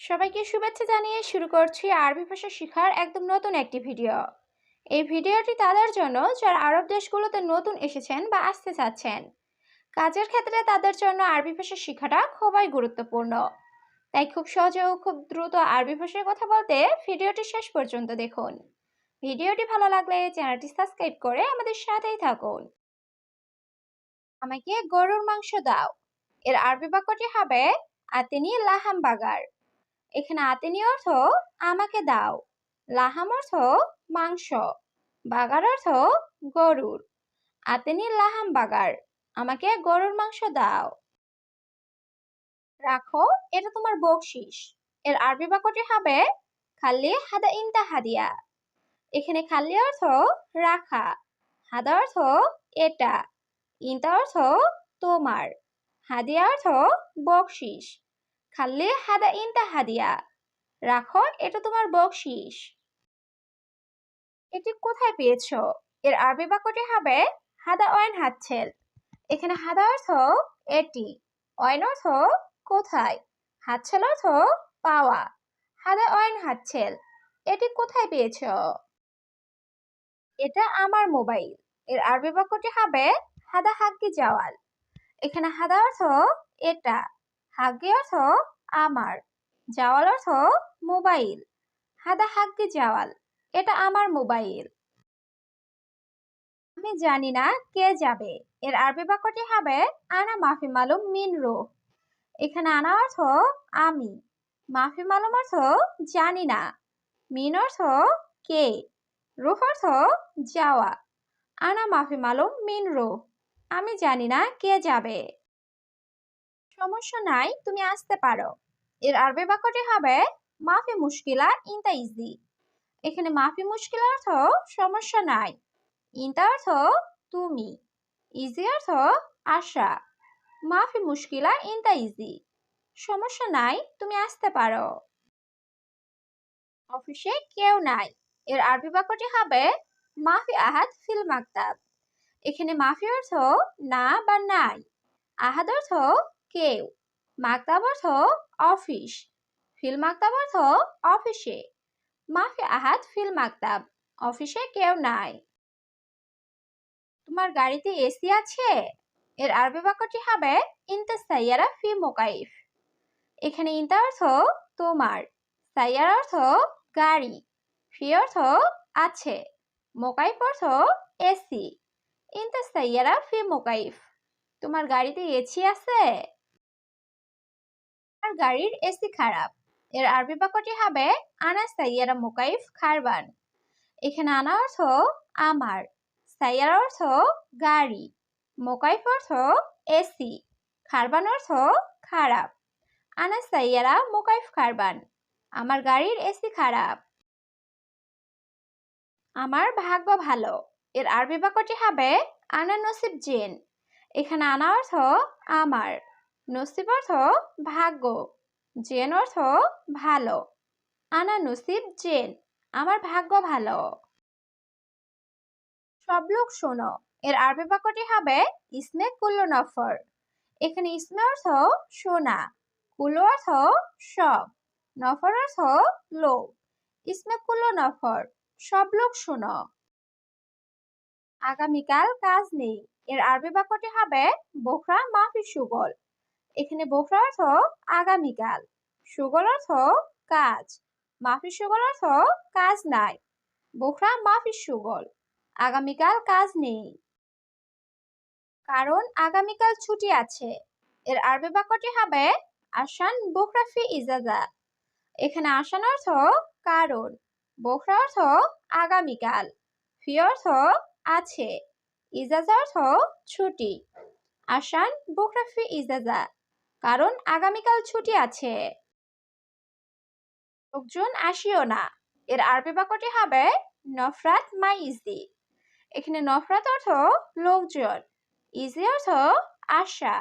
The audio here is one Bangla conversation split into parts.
সবাইকে শুভেচ্ছা জানিয়ে শুরু করছি আরবি ভাষা শেখার একদম নতুন একটি ভিডিও। এই ভিডিওটি তাদের জন্য, যারা আরব দেশগুলোতে নতুন এসেছেন বা আসতে চাচ্ছেন, কাজের ক্ষেত্রে তাদের জন্য আরবি ভাষা শেখাটা খুবই গুরুত্বপূর্ণ। তাই খুব সহজে ও খুব দ্রুত আরবি ভাষায় কথা বলতে ভিডিওটি শেষ পর্যন্ত দেখুন। ভিডিওটি ভালো লাগলে চ্যানেলটি সাবস্ক্রাইব করে আমাদের সাথেই থাকুন। আমাকে গরুর মাংস দাও। এর আরবি বাক্যটি হবে আতেনি লাহাম বাগার। এখানে আতেনি অর্থ আমাকে দাও, লাহাম অর্থ মাংস, বাগার অর্থ গরুর। আতেনি লাহাম বাগার, আমাকে গরুর মাংস দাও। রাখো, এটা তোমার বকশিস। এর আরবি বাক্যটি হবে, খাল্লি হাদা ইনতা হাদিয়া। এখানে খাল্লি অর্থ রাখা, হাদা অর্থ এটা, ইনতা অর্থ তোমার, হাদিয়া অর্থ বকশিস। খাল্লি হাদা ইনতা হাদিয়া। রাখো, এটা তোমার বকশিস। এটি কোথায় পেয়েছ? এর আরবি বাক্যটি হবে হাদা অয়ন হাতছেল। এখানে হাদা অর্থ এটি, অয়ন অর্থ কোথায়? হাতছেল অর্থ পাওয়া। হাদা অয়ন হাতছেল, এটি কোথায় পেয়েছ? এটা আমার মোবাইল। এর আরবি বাক্যটি হবে হাদা হাগ্গি জাওয়াল। এখানে হাদা অর্থ এটা হাগ্গি অর্থ আমার জাওয়াল অর্থ মোবাইল। হাদা হাগ্গি জাওয়াল এটা আমার মোবাইল। আমি জানি না কে যাবে, এর আরবি বাক্যটি হবে, আনা মাফি মালুম মিন রো। এখানে আনা অর্থ আমি মাফি মালুম অর্থ জানি না মিন অর্থ কে রুহ অর্থ যাওয়া আনা মাফি মালুম মিন রো আমি জানি না কে যাবে। সমস্যা নাই, তুমি আসতে পারো। এর আরবি বাক্যটি হবে, মাফি মুশকিলা ইনতা ইজি এখানে মাফি মুশকিল অর্থ, সমস্যা নাই। ইনতা অর্থ, তুমি। ইজি অর্থ, আশা। মাফি মুশকিলা ইনতা ইজি সমস্যা নাই, তুমি আসতে পারো। অফিসে কেউ নাই। এর আরবি বাক্যটি হবে, মাফি আহাদ ফিল মাকতাব। এখানে মাফি অর্থ, না বা নাই। আহাদ অর্থ কেউ মাকতাব অর্থ অফিস। ফিল মাকতাব অর্থ অফিসে। মাফি আহাদ, ফিল মাকতাব। অফিসে কেউ নাই। তোমার গাড়িতে এসি আছে? এর আরবি বাক্যটি হবে ইনতা সাইয়ারা ফি মোকাইফ। এখানে ইনতা অর্থ, তোমার। সাইয়ার অর্থ, গাড়ি। ফি অর্থ, আছে। মোকাইফ অর্থ, এসি। ইনতা সাইয়ারা ফি মোকাইফ। তোমার গাড়িতে এসি আছে? আমার গাড়ির এসি খারাপ। এর আরবি বাক্যটি হবে, আনা সাইয়ারা মোকাইফ খারবান। এখানে আনা অর্থ, আমার। সাইয়ার অর্থ, গাড়ি। মোকাইফ অর্থ, এসি। খারবান অর্থ, খারাপ। আনা সাইয়ারা মোকাইফ খারবান। আমার গাড়ির এসি খারাপ। আমার ভাগ্য ভালো। এর আরবি বাক্যটি হবে, আনা নসিব জেন। এখানে আনা অর্থ, আমার। নসিব অর্থ ভাগ্য। জেন অর্থ ভালো। আনা নসিব জেন, আমার ভাগ্য ভালো। সব লোক শোনো, এর আরবি বাক্যটি হবে ইসমে কুল্লো নফর। এখানে ইসমে অর্থ সোনা, কুল্লো অর্থ সব, নফর অর্থ লোক। ইসমে কুল্লো নফর, সব লোক শোনো। আগামীকাল কাজ নেই, এর আরবি বাক্যটি হবে বোখরা মাফি সুগল। এখানে বোখরা অর্থ আগামীকাল সুগল অর্থ কাজ মাফি সুগল অর্থ কাজ নাই। বোখরা মাফি সুগল আগামীকাল কাজ নেই। কারণ আগামীকাল ছুটি আছে। এর আরবি বাক্যটি হবে আসান বোখরাফি ইজাজা। এখানে আসান অর্থ কারণ, বোখরা অর্থ আগামীকাল ফি অর্থ আছে, ইজাজা অর্থ ছুটি। আসান বোখরাফি ইজাজা। কারণ আগামীকাল ছুটি আছে। লোকজন আসিও না। এর আরবি বাক্যটি হবে নফরাত মাই ইজি এখানে নফরাত অর্থ লোকজন। ইজি অর্থ আশা।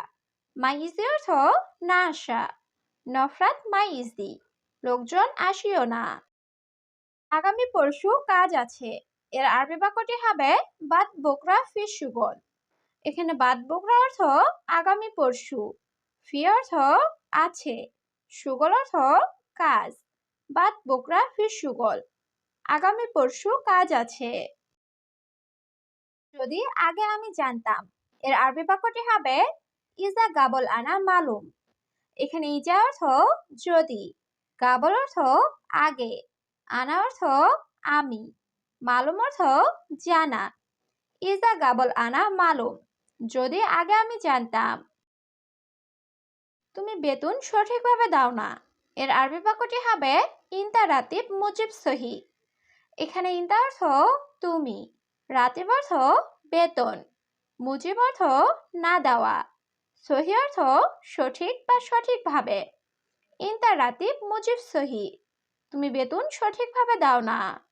মাই ইজি অর্থ না আসা নফরাত মাই ইজি লোকজন আসিও না। আগামী পরশু কাজ আছে। এর আরবি বাক্যটি হবে বাদ বোকরা ফি সুগল এখানে বাদ বোকরা অর্থ আগামী পরশু। ফি অর্থ আছে, সুগল অর্থ কাজ, বাদ বোকরা ফির সুগল, আগামী পরশু কাজ আছে। যদি আগে আমি জানতাম এর আরবি বাক্যটি হবে, ইজা গাবল আনা মালুম এখানে ইজা অর্থ যদি, গাবল অর্থ আগে, আনা অর্থ আমি, মালুম অর্থ জানা। ইজা গাবল আনা মালুম যদি আগে আমি জানতাম তুমি বেতন সঠিকভাবে দাও না। এর আরবি বাক্যটি হবে, ইন্তা রাতিব মুজিব সহি। এখানে ইন্তা অর্থ, তুমি। রাতিব অর্থ, বেতন। মুজিব অর্থ, না দেওয়া। সহি অর্থ, সঠিক বা সঠিকভাবে। ইন্তা রাতিব মুজিব সহি। তুমি বেতন সঠিকভাবে দাও না।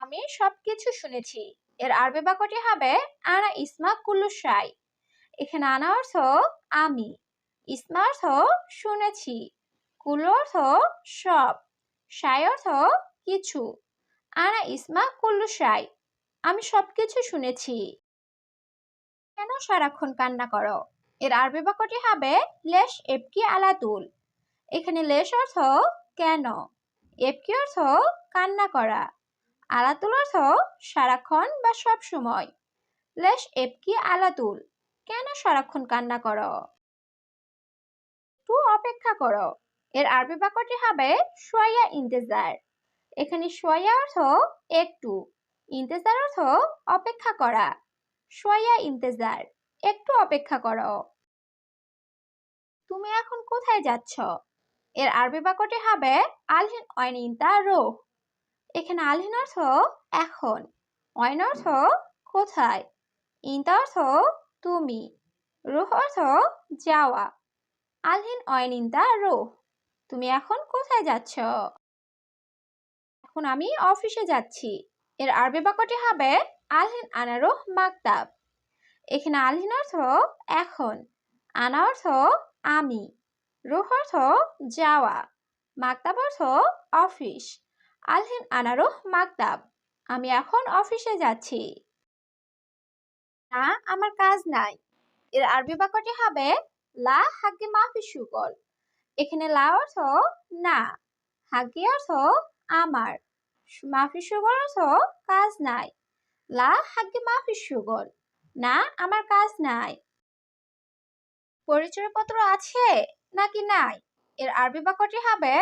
আমি সব কিছু শুনেছি। এর আরবি বাক্যটি হবে, আনা ইসমা কুল্লু সাই এখানে আনা অর্থ, আমি। ইসমা অর্থ শুনেছি কুল্লু অর্থ সব, সাই অর্থ কিছু। আনা ইসমা কুল্লু সাই, আমি সব কিছু শুনেছি। কেন সারাক্ষণ কান্না করো? এর আরবি বাক্যটি হবে লেশ এপকি আলাতুল। এখানে লেশ অর্থ কেন, এপকি অর্থ কান্না করা। আলাতুল অর্থ সারাক্ষণ বা সব সময় লেশ এপকি আলাতুল, কেন সারাক্ষণ কান্না করো? একটু অপেক্ষা করো। এর আরবি বাক্যটি হবে সোয়া ইন্তেজার। এখানে সোয়া অর্থ একটু। ইন্তেজার অর্থ অপেক্ষা করা। সোয়া ইন্তেজার, একটু অপেক্ষা করো। তুমি এখন কোথায় যাচ্ছ? এর আরবি বাক্যটি হবে আলহিন অয়ন ইন্তা রোহ। এখানে আলহিন অর্থ এখন, অয়ন অর্থ কোথায়? ইন্তা অর্থ তুমি, রোহ অর্থ যাওয়া। আলহিন অয়ন ইন্তা রোহ তুমি এখন কোথায় যাচ্ছ? এখন আমি অফিসে যাচ্ছি। এর আরবি বাক্যটি হবে আলহিন আনারোহ মাকতাব। এখানে আলহিন অর্থ এখন, আনা অর্থ আমি, রুহ অর্থ যাওয়া, মাকতাব অর্থ অফিস, আলহিন আনারুহ মাকতাব, আমি এখন অফিসে যাচ্ছি। না, আমার কাজ নাই। এর আরবি বাক্যটি হবে লা হাগ্গে মাফি সুগল। এখানে লা অর্থ না হাগ্গে অর্থ আমার। মাফি সুগল অর্থ কাজ নাই। লা হাগ্গে মাফি সুগল, না আমার কাজ নাই। পরিচয়পত্র আছে নাকি নাই? এর আরবি বাক্যটি হবে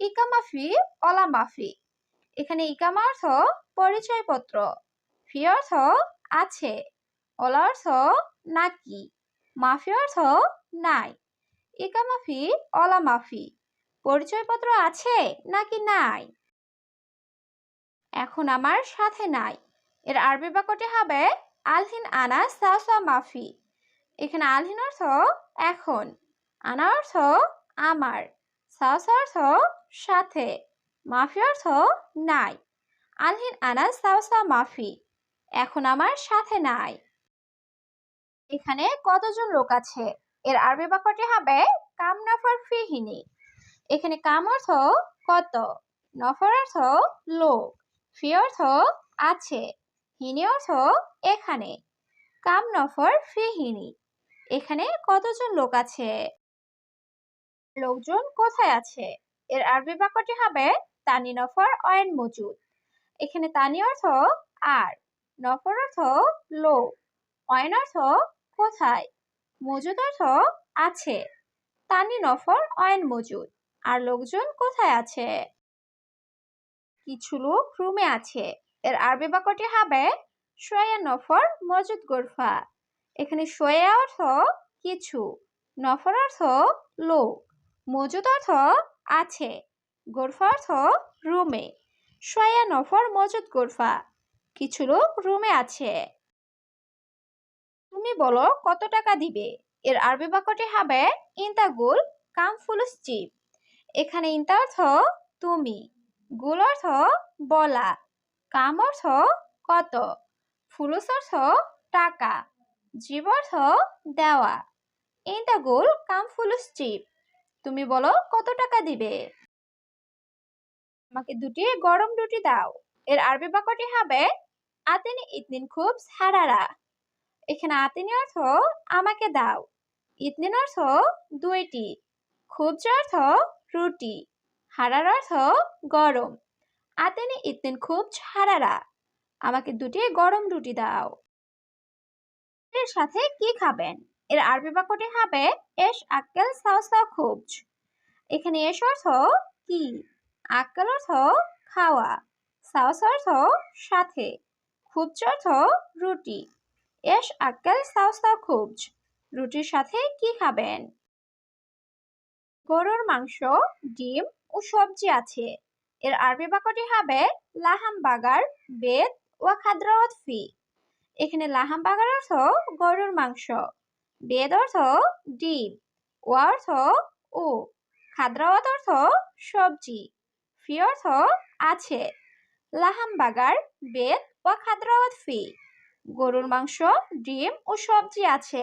ইকামাফি অলা মাফি। এখানে ইকামা অর্থ পরিচয়পত্র, ফি অর্থ আছে অলা অর্থ নাকি। মাফি অর্থ নাই। একা মাফি, অলা মাফি। পরিচয়পত্র আছে নাকি নাই? এখন আমার সাথে নাই। এর আরবি বাক্যটি হবে আলহিন আনা সাউসা মাফি। এখানে আলহিন অর্থ এখন, আনা অর্থ আমার সাউস অর্থ সাথে, মাফি অর্থ নাই। আলহিন আনা সাউসা মাফি। এখন আমার সাথে নাই। এখানে কতজন লোক আছে? এর আরবি বাক্যটি হবে, কাম নফর ফিহিনি। এখানে কাম অর্থ কত? নফর অর্থ লোক। ফি অর্থ আছে। হিনি অর্থ এখানে। কাম নফর ফিহিনি। এখানে কতজন লোক আছে? লোকজন কোথায় আছে? এর আরবি বাক্যটি হবে, তানি নফর অয়েন মজুদ। এখানে তানি অর্থ আর, নফর অর্থ লোক। অয়েন অর্থ কোথায়? মজুদ অর্থ আছে। তানি নফর, অয়েন মজুদ। আর লোকজন কোথায় আছে? কিছু লোক রুমে আছে। এর আরবি বাক্যটি হবে সোয়া নফর, মজুদ গোরফা। এখানে সোয়া অর্থ কিছু নফর অর্থ লোক। মজুদ অর্থ আছে গোরফা অর্থ রুমে। সোয়া নফর, মজুদ গোরফা। কিছু লোক রুমে আছে। তুমি বলো, কত টাকা দিবে? এর আরবি বাক্যটি হবে ইন্তাগুল কাম ফুলুস চিপ। এখানে ইন্তা অর্থ, তুমি। গুল অর্থ, বলা। কাম অর্থ, কত। ফুলুস অর্থ, টাকা। জীব অর্থ, দেওয়া। ইন্তাগুল কাম ফুলুস চিপ। তুমি বলো, কত টাকা দিবে? আমাকে দুটি গরম রুটি দাও। এর আরবি বাক্যটি হবে, আতিনি ইতনিন খুব সারারা এখানে আতিনি অর্থ আমাকে দাও। ইতনিন অর্থ দুইটি। খুব অর্থ রুটি। হারার অর্থ গরম। আতেনি ইতিন খুব হারারা আমাকে দুটি গরম রুটি দাও। এর সাথে কি খাবেন? এর আরবি বাক্যটি হবে এস আক্কেল সাও সাও খুবজ। এখানে এস অর্থ কি? আক্কেল অর্থ খাওয়া। সাউস অর্থ সাথে। খুবজ অর্থ রুটি। এস আক্কেল সাও খুবজ রুটির সাথে কি খাবেন? গরুর মাংস, ডিম ও সবজি আছে। এর আরবি বাক্যটি হবে লাহাম বাগার বেদ ও খাদ্রাওয়াত ফি। এখানে লাহাম বাগার অর্থ গরুর মাংস বেদ অর্থ ডিম ও অর্থ ও। খাদ্রাওয়াত অর্থ সবজি, ফি অর্থ আছে। লাহাম বাগার বেদ ও খাদ্রাওয়াত ফি। গরুর মাংস ডিম ও সবজি আছে।